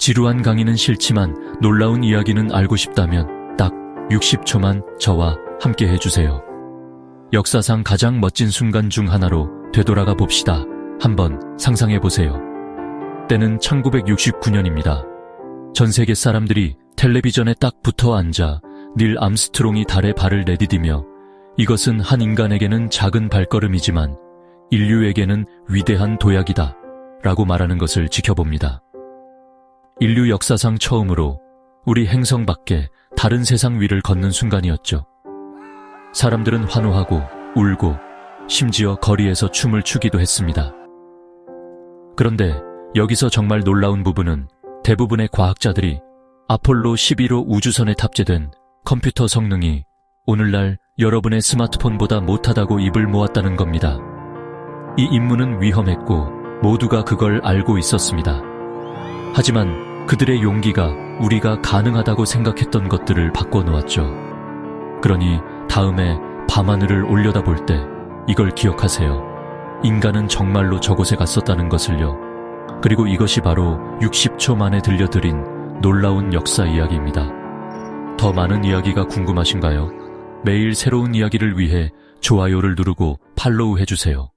지루한 강의는 싫지만 놀라운 이야기는 알고 싶다면 딱 60초만 저와 함께 해주세요. 역사상 가장 멋진 순간 중 하나로 되돌아가 봅시다. 한번 상상해 보세요. 때는 1969년입니다. 전 세계 사람들이 텔레비전에 딱 붙어 앉아 닐 암스트롱이 달에 발을 내디디며 이것은 한 인간에게는 작은 발걸음이지만 인류에게는 위대한 도약이다 라고 말하는 것을 지켜봅니다. 인류 역사상 처음으로 우리 행성 밖에 다른 세상 위를 걷는 순간이었죠. 사람들은 환호하고 울고 심지어 거리에서 춤을 추기도 했습니다. 그런데 여기서 정말 놀라운 부분은 대부분의 과학자들이 아폴로 11호 우주선에 탑재된 컴퓨터 성능이 오늘날 여러분의 스마트폰보다 못하다고 입을 모았다는 겁니다. 이 임무는 위험했고 모두가 그걸 알고 있었습니다. 하지만 그들의 용기가 우리가 가능하다고 생각했던 것들을 바꿔놓았죠. 그러니 다음에 밤하늘을 올려다볼 때 이걸 기억하세요. 인간은 정말로 저곳에 갔었다는 것을요. 그리고 이것이 바로 60초 만에 들려드린 놀라운 역사 이야기입니다. 더 많은 이야기가 궁금하신가요? 매일 새로운 이야기를 위해 좋아요를 누르고 팔로우 해주세요.